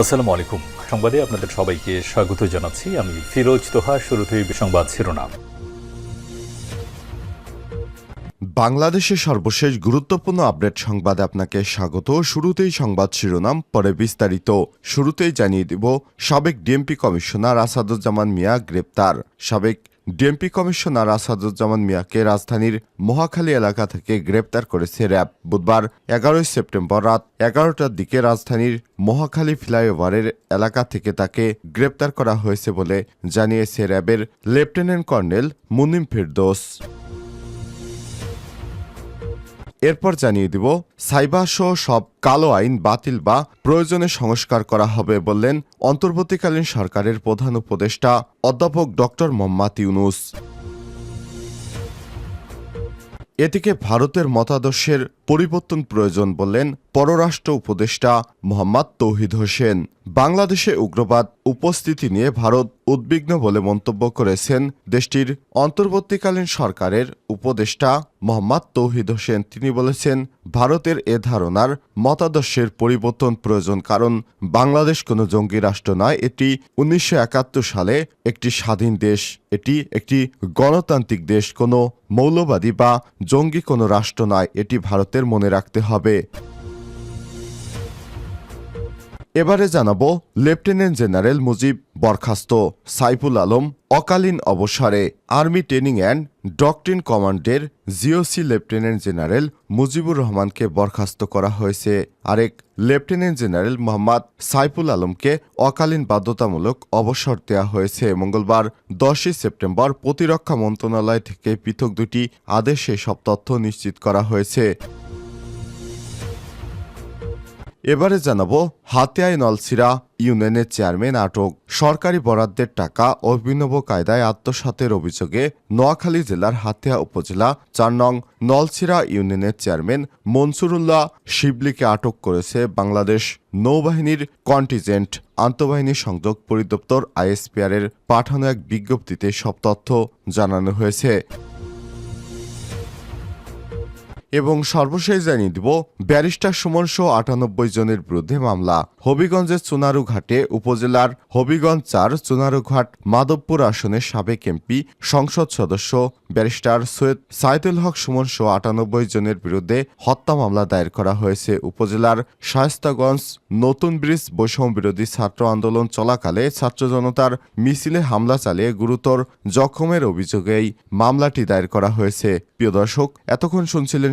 আসসালামু আলাইকুম সংবাদে আপনাদের সবাইকে স্বাগত জানাচ্ছি। আমি ফিরোজ তোহা, শুরুতেই সংবাদ শিরোনাম। বাংলাদেশের সর্বশেষ গুরুত্বপূর্ণ আপডেট সংবাদে আপনাকে স্বাগত। শুরুতেই সংবাদ শিরোনাম, পরে বিস্তারিত। শুরুতেই জানিয়ে দিব, সাবেক ডিএমপি কমিশনার আসাদুজ্জামান মিয়া গ্রেপ্তার। সাবেক ডিএমপি কমিশনার আসাদুজ্জামান মিয়াকে রাজধানীর মহাখালী এলাকা থেকে গ্রেপ্তার করেছে র্যাব। বুধবার এগারোই সেপ্টেম্বর রাত এগারোটার দিকে রাজধানীর মহাখালী ফ্লাইওভারের এলাকা থেকে তাকে গ্রেপ্তার করা হয়েছে বলে জানিয়েছে র্যাবের লেফটেন্যান্ট কর্নেল মুনিম ফিরদোস। এরপর জানিয়ে দিব সাইবার সহ সব কালো আইন বাতিল বা প্রয়োজনে সংস্কার করা হবে বললেন অন্তর্বর্তীকালীন সরকারের প্রধান উপদেষ্টা অধ্যাপক ডক্টর মোহাম্মদ ইউনুস। এদিকে ভারতের মতাদর্শের পরিবর্তন প্রয়োজন বললেন পররাষ্ট্র উপদেষ্টা মোহাম্মদ তৌহিদ হোসেন। বাংলাদেশে উগ্রবাদ উপস্থিতি নিয়ে ভারত উদ্বিগ্ন বলে মন্তব্য করেছেন দেশটির অন্তর্বর্তীকালীন সরকারের উপদেষ্টা মোহাম্মদ তৌহিদ হোসেন। তিনি বলেছেন, ভারতের এ ধারণার মতাদর্শের পরিবর্তন প্রয়োজন কারণ বাংলাদেশ কোনো জঙ্গি রাষ্ট্র নয়। এটি উনিশশো একাত্তর সালে একটি স্বাধীন দেশ। এটি একটি গণতান্ত্রিক দেশ। কোনো মৌলবাদী বা জঙ্গি কোনো রাষ্ট্র নয়। এটি ভারতের মনে রাখতে হবে। এবারে জানাব লেফটেন্যান্ট জেনারেল মুজিব বরখাস্ত, সাইফুল আলম অকালীন অবসরে, আর্মি ট্রেনিং অ্যান্ড ডকট্রিন কমান্ডের জিওসি লেফটেন্যান্ট জেনারেল মুজিবুর রহমানকে বরখাস্ত করা হয়েছে। আরেক লেফটেন্যান্ট জেনারেল মোহাম্মদ সাইফুল আলমকে অকালীন বাধ্যতামূলক অবসর দেওয়া হয়েছে। মঙ্গলবার, দশই সেপ্টেম্বর প্রতিরক্ষা মন্ত্রণালয় থেকে পৃথক দুটি আদেশে সব তথ্য নিশ্চিত করা হয়েছে। এবারে জানাব হাতিয়ায় নলসিরা ইউনিয়নের চেয়ারম্যান আটক। সরকারি বরাদ্দের টাকা অভিনব কায়দায় আত্মসাতের অভিযোগে নোয়াখালী জেলার হাতিয়া উপজেলা চার নং নলসিরা ইউনিয়নের চেয়ারম্যান মনসুরুল্লাহ শিবলিকে আটক করেছে বাংলাদেশ নৌবাহিনীর কন্টিজেন্ট আন্তঃবাহিনী সংযোগ পরিদপ্তর আইএসপিআর এর পাঠানো এক বিজ্ঞপ্তিতে সব তথ্য জানানো হয়েছে। এবং সর্বশেষ জানিয়ে দিব, ব্যারিস্টার সুমন সহ আটানব্বই জনের বিরুদ্ধে মামলা। হবিগঞ্জের চুনারুঘাটে উপজেলার হবিগঞ্জ চার চুনারুঘাট মাধবপুর আসনের সাবেক এমপি, সংসদ সদস্য ব্যারিস্টার সৈয়দ সাইদুল হক সুমন সহ আটানব্বই জনের বিরুদ্ধে হত্যা মামলা দায়ের করা হয়েছে। উপজেলার শায়স্তাগঞ্জ নতুন ব্রিজ বৈষম্য বিরোধী ছাত্র আন্দোলন চলাকালে ছাত্র জনতার মিছিলে হামলা চালিয়ে গুরুতর জখমের অভিযোগেই মামলাটি দায়ের করা হয়েছে। প্রিয় দর্শক, এতক্ষণ শুনছিলেন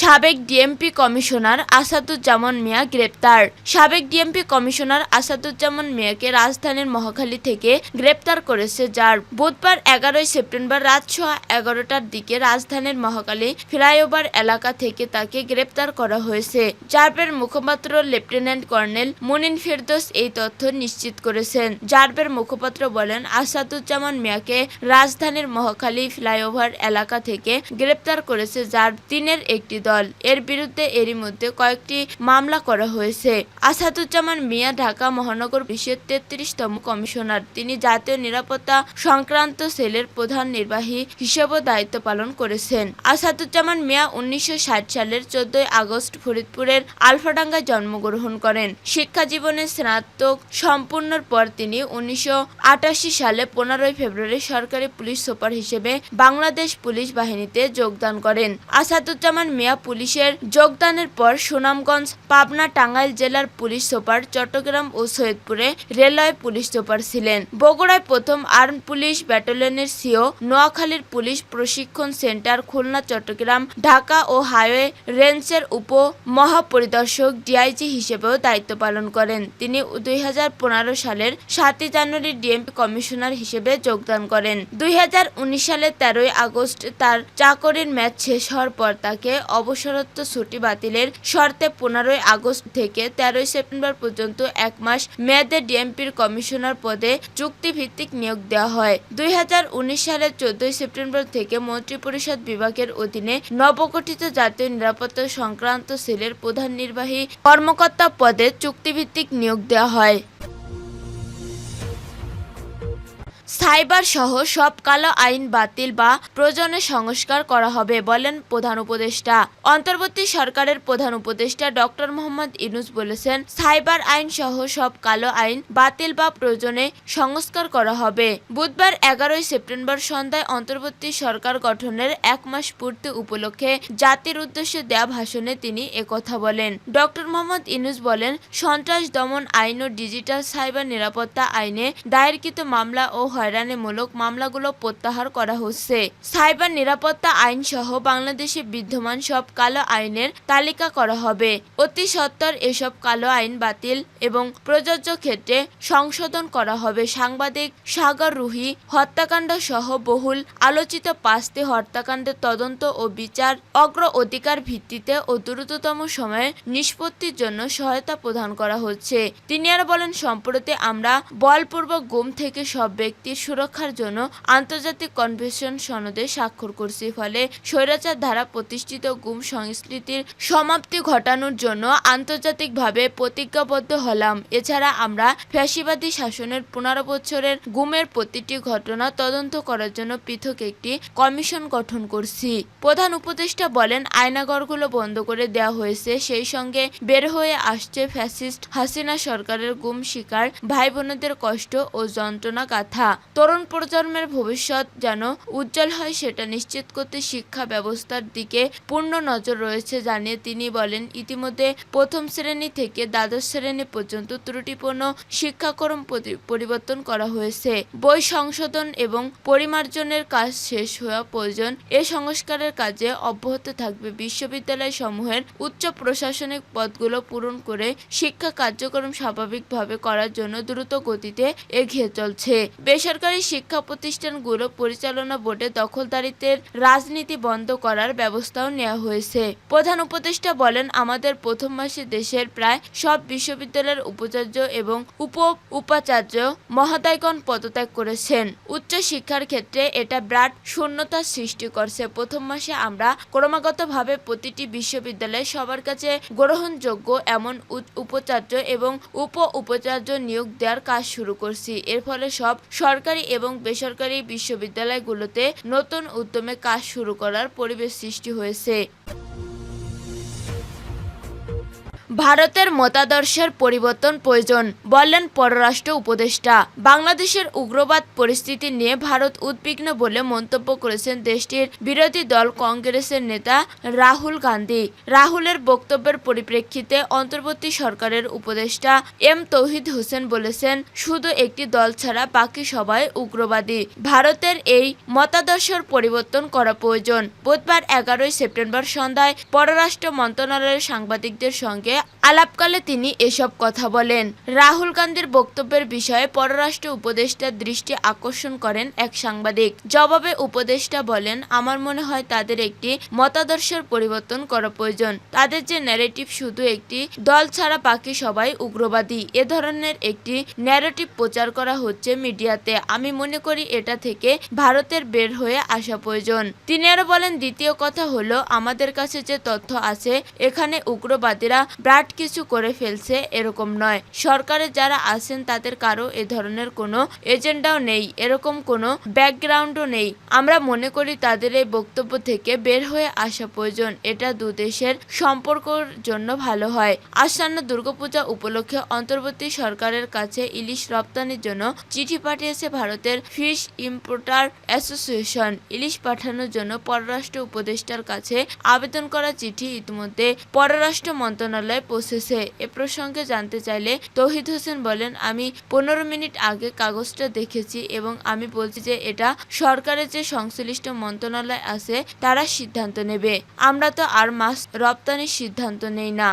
সাবেক ডিএমপি কমিশনার আসাদুজ্জামান মিয়া গ্রেপ্তার। সাবেক ডিএমপি কমিশনার আসাদুজ্জামান মিয়াকে রাজধানীর মহাখালী থেকে গ্রেপ্তার করেছে যার। বুধবার এগারোই সেপ্টেম্বর রাত সোয়া এগারোটার দিকে রাজধানীর মহাখালী ফ্লাইওভার এলাকা থেকে তাকে গ্রেপ্তার করা হয়েছে। জার্বের মুখপাত্র লেফটেন্যান্ট কর্নেল মুনিন ফেরদোস এই তথ্য নিশ্চিত করেছেন। জার্বের মুখপাত্র বলেন, আসাদুজ্জামান মিয়াকে রাজধানীর মহাখালী ফ্লাইওভার এলাকা থেকে গ্রেপ্তার করেছে জার্ব তিনের একটি দল। এর বিরুদ্ধে এরই মধ্যে কয়েকটি মামলা করা হয়েছে। আসাদুজ্জামান মিয়া ঢাকা মহানগর পুলিশের তেত্রিশতম কমিশনার। তিনি জাতীয় নিরাপত্তা সংক্রান্ত সেলের প্রধান নির্বাহী হিসেবেও দায়িত্ব পালন করেছেন। আসাদুজ্জামান মিয়া উনিশশো সালের চোদ্দই আগস্ট ফরিদপুরের আলফাডাঙ্গায় জন্মগ্রহণ করেন। শিক্ষা জীবনে স্নাতক সম্পূর্ণর পর তিনি উনিশশো আটাশি সালে পনেরোই ফেব্রুয়ারি সরকারি পুলিশ সুপার হিসেবে বাংলাদেশ পুলিশ বাহিনীতে যোগদান করেন। আসাদুজ্জামান মিয়া পুলিশের যোগদানের পর সুনামগঞ্জ, পাবনা টাঙ্গাইল জেলার পুলিশ সুপার চট্টগ্রাম ও সৈয়দপুরে রেলওয়ে পুলিশ সুপার ছিলেন। বগুড়ায় প্রথম আর্ম পুলিশ ব্যাটালিয়নের সিও, নোয়াখালীর পুলিশ প্রশিক্ষণ সেন্টার খুলনা, চট্টগ্রাম, ঢাকা ও হাইওয়ে রেঞ্জের উপ মহাপরিদর্শক ডিআইজি হিসেবেও দায়িত্ব পালন করেন। তিনি দুই হাজার পনেরো সালের সাতই জানুয়ারি ডিএমপি কমিশনার হিসেবে যোগদান করেন। দুই সালের তেরোই আগস্ট তার চাকরির ম্যাচ শেষ হওয়ার পর তাকে অবসরত্ব ছুটি বাতিলের শর্তে পনেরোই আগস্ট থেকে তেরোই সেপ্টেম্বর পর্যন্ত এক মাস মেয়াদে ডিএমপির কমিশনার পদে চুক্তিভিত্তিক নিয়োগ দেওয়া হয়। দুই হাজার উনিশ সালের চোদ্দই সেপ্টেম্বর থেকে মন্ত্রিপরিষদ বিভাগের অধীনে নবগঠিত জাতীয় নিরাপত্তা সংক্রান্ত সেলের প্রধান নির্বাহী কর্মকর্তা পদে চুক্তিভিত্তিক নিয়োগ দেওয়া হয়। সাইবার সহ সব কালো আইন বাতিল বা প্রয়োজনে সংস্কার করা হবে বলেন প্রধান উপদেষ্টা। অন্তর্বর্তী সরকারের প্রধান উপদেষ্টা ডক্টর মোহাম্মদ ইনুস বলেছেন, সাইবার আইন সহ সব কালো আইন বাতিল বা প্রয়োজনে সংস্কার করা হবে। বুধবার এগারোই সেপ্টেম্বর সন্ধ্যায় অন্তর্বর্তী সরকার গঠনের এক মাস পূর্তি উপলক্ষে জাতির উদ্দেশ্যে দেয়া ভাষণে তিনি একথা বলেন। ডক্টর মোহাম্মদ ইনুস বলেন, সন্ত্রাস দমন আইন ও ডিজিটাল সাইবার নিরাপত্তা আইনে দায়েরকৃত মামলা ও হয়রানিমূলক মামলাগুলো প্রত্যাহার করা হচ্ছে। সাইবার নিরাপত্তা আইন সহ বাংলাদেশে বিদ্যমান সব কালো আইনের তালিকা করা হবে। অতি সত্বর এসব কালো আইন বাতিল এবং প্রযোজ্য ক্ষেত্রে সংশোধন করা হবে। সাংবাদিক সাগর রুহি, হত্যাকাণ্ড সহ বহুল আলোচিত পাঁচটি হত্যাকাণ্ডের তদন্ত ও বিচার অগ্র অধিকার ভিত্তিতে ও দ্রুততম সময়ে নিষ্পত্তির জন্য সহায়তা প্রদান করা হচ্ছে। তিনি আরও বলেন, সম্প্রতি আমরা বলপূর্বক গুম থেকে সব ব্যক্তির সুরক্ষার জন্য আন্তর্জাতিক কনভেনশন সনদে স্বাক্ষর করছি। ফলে স্বৈরাচার ধারা প্রতিষ্ঠিত গুম সংস্কৃতির সমাপ্তি ঘটানোর জন্য আন্তর্জাতিকভাবে প্রতিজ্ঞাবদ্ধ হলাম। এছাড়া আমরা ফ্যাসিবাদী শাসনের পনেরো বছরের গুমের প্রতিটি ঘটনা তদন্ত করার জন্য পৃথক একটি কমিশন গঠন করছি। প্রধান উপদেষ্টা বলেন, আয়নাগরগুলো বন্ধ করে দেওয়া হয়েছে। সেই সঙ্গে বের হয়ে আসছে ফ্যাসিস্ট হাসিনা সরকারের গুম শিকার ভাই বোনদের কষ্ট ও যন্ত্রণা গাথা। তরুণ প্রজন্মের ভবিষ্যৎ যেন উজ্জ্বল হয় সেটা নিশ্চিত করতে শিক্ষা ব্যবস্থার দিকে পূর্ণ নজর রয়েছে জানিয়ে তিনি বলেন, ইতিমধ্যে প্রথম শ্রেণি থেকে দ্বাদশ শ্রেণি পর্যন্ত ত্রুটিপূর্ণ শিক্ষাক্রম পরিবর্তন করা হয়েছে। বই সংশোধন এবং পরিমার্জনের কাজ শেষ হওয়া প্রয়োজন। এ সংস্কারের কাজে অব্যাহত থাকবে বিশ্ববিদ্যালয় সমূহের উচ্চ প্রশাসনিক পদগুলো পূরণ করে শিক্ষা কার্যক্রম স্বাভাবিকভাবে করার জন্য দ্রুত গতিতে এগিয়ে চলছে। বেসরকারি শিক্ষা প্রতিষ্ঠানগুলো পরিচালনা বোর্ডে দখলদারিত্বের রাজনীতি বন্ধ করার ব্যবস্থাও নেওয়া হয়েছে। প্রধান উপদেষ্টা বলেন, আমাদের প্রথম মাসে দেশের প্রায় সব বিশ্ববিদ্যালয়ের উপাচার্য এবং উপ উপাচার্য মহোদয়গণ পদত্যাগ করেছেন। উচ্চ শিক্ষার ক্ষেত্রে এটা বিরাট শূন্যতার সৃষ্টি করছে। প্রথম মাসে আমরা ক্রমাগতভাবে প্রতিটি বিশ্ববিদ্যালয়ে সবার কাছে গ্রহণযোগ্য এমন উপাচার্য এবং উপ উপাচার্য নিয়োগ দেওয়ার কাজ শুরু করছি। এর ফলে সব সরকারি এবং বেসরকারি বিশ্ববিদ্যালয়গুলোতে নতুন উদ্যমে কাজ শুরু করার পরিবেশ সৃষ্টি হয়েছে। ভারতের মতাদর্শের পরিবর্তন প্রয়োজন বললেন পররাষ্ট্র উপদেষ্টা। বাংলাদেশের উগ্রবাদ পরিস্থিতি নিয়ে ভারত উদ্বিগ্ন বলে মন্তব্য করেছেন দেশটির বিরোধী দল কংগ্রেসের নেতা রাহুল গান্ধী। রাহুলের বক্তব্যের পরিপ্রেক্ষিতে অন্তর্বর্তী সরকারের উপদেষ্টা এম তৌহিদ হোসেন বলেছেন, শুধু একটি দল ছাড়া বাকি সবাই উগ্রবাদী। ভারতের এই মতাদর্শের পরিবর্তন করা প্রয়োজন। বুধবার এগারোই সেপ্টেম্বর সন্ধ্যায় পররাষ্ট্র মন্ত্রণালয়ের সাংবাদিকদের সঙ্গে আলাপকালে তিনি এসব কথা বলেন। রাহুল গান্ধীর বক্তব্যের বিষয়ে পররাষ্ট্র উপদেষ্টার দৃষ্টি আকর্ষণ করেন এক সাংবাদিক। জবাবে উপদেষ্টা বলেন, আমার মনে হয় তাদের একটি মতাদর্শের পরিবর্তন করা প্রয়োজন। তাদের যে ন্যারেটিভ শুধু একটি দল ছাড়া বাকি সবাই উগ্রবাদী। এ ধরনের একটি ন্যারেটিভ প্রচার করা হচ্ছে মিডিয়াতে। আমি মনে করি এটা থেকে ভারতের বের হয়ে আসা প্রয়োজন। তিনি আরও বলেন, দ্বিতীয় কথা হলো, আমাদের কাছে যে তথ্য আছে, এখানে উগ্রবাদীরা ব্রাট কিছু করে ফেলছে এরকম নয়। সরকারে যারা আছেন তাদের কারও এ ধরনের কোনো এজেন্ডাও নেই, এরকম কোনো ব্যাকগ্রাউন্ডও নেই। আমরা মনে করি তাদের এই বক্তব্য থেকে বের হয়ে আসা প্রয়োজন, এটা দু দেশের সম্পর্কর জন্য ভালো হয়। আসন্ন দুর্গাপূজা উপলক্ষে অন্তর্বর্তী সরকারের কাছে ইলিশ রপ্তানির জন্য চিঠি পাঠিয়েছে ভারতের ফিশ ইম্পোর্টার অ্যাসোসিয়েশন। ইলিশ পাঠানোর জন্য পররাষ্ট্র উপদেষ্টার কাছে আবেদন করা চিঠি ইতিমধ্যে পররাষ্ট্র মন্ত্রণালয়ে পৌঁছেছে এ প্রসঙ্গে জানতে চাইলে তৌহিদ হোসেন বলেন, আমি পনেরো মিনিট আগে কাগজটা দেখেছি এবং আমি বলছি যে এটা সরকারের যে সংশ্লিষ্ট মন্ত্রণালয় আছে, তারা সিদ্ধান্ত নেবে। আমরা তো আর মাছ রপ্তানির সিদ্ধান্ত নেই না।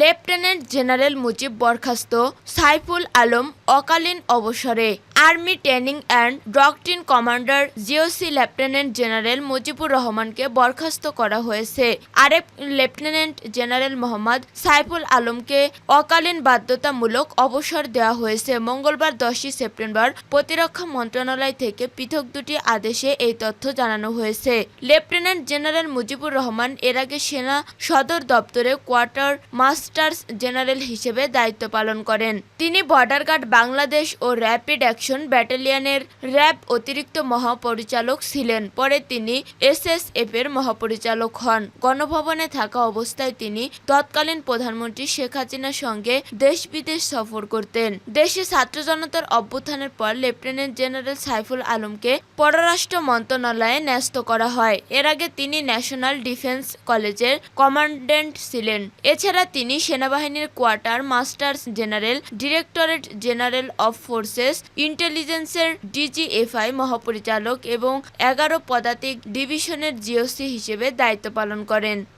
লেফটেন্যান্ট জেনারেল মুজিব বরখাস্ত সাইফুল আলম অকালীন অবসরে। Army training and doctrine commander GOC lieutenant general Mujibur রহমানকে বরখাস্ত করা হয়েছে। আরেক লেফটেন্যান্ট জেনারেল মোহাম্মদ সাইফুল আলমকে অকালীন বাধ্যতামূলক অবসর দেওয়া হয়েছে। মঙ্গলবার দশই সেপ্টেম্বর প্রতিরক্ষা মন্ত্রণালয় থেকে পৃথক দুটি আদেশে এই তথ্য জানানো হয়েছে। লেফটেন্যান্ট জেনারেল মুজিবুর রহমান এর আগে সেনা সদর দপ্তরে কোয়ার্টার মাস্টার্স জেনারেল হিসেবে দায়িত্ব পালন করেন। তিনি বর্ডার গার্ড বাংলাদেশ ও র্যাপিড অ্যাকশন ব্যাটালিয়নের র্যাব অতিরিক্ত মহাপরিচালক ছিলেন। পরে তিনি এসএসএফ এর মহাপরিচালক হন। গণভবনে থাকা অবস্থায় তিনি তৎকালীন প্রধানমন্ত্রী শেখ হাসিনার সঙ্গে দেশ বিদেশ সফর করতেন। দেশে ছাত্র জনতার অভ্যুত্থানের পর লেফটেন্যান্ট জেনারেল সাইফুল আলমকে পররাষ্ট্র মন্ত্রণালয়ে ন্যস্ত করা হয়। এর আগে তিনি ন্যাশনাল ডিফেন্স কলেজের কমান্ড্যান্ট ছিলেন। এছাড়া তিনি সেনাবাহিনীর quarter masters general, directorate general of forces ইন্টেলিজেন্সের ডিজিএফআই মহাপরিচালক এবং এগারো পদাতিক ডিভিশনের জিওসি হিসেবে দায়িত্ব পালন করেন।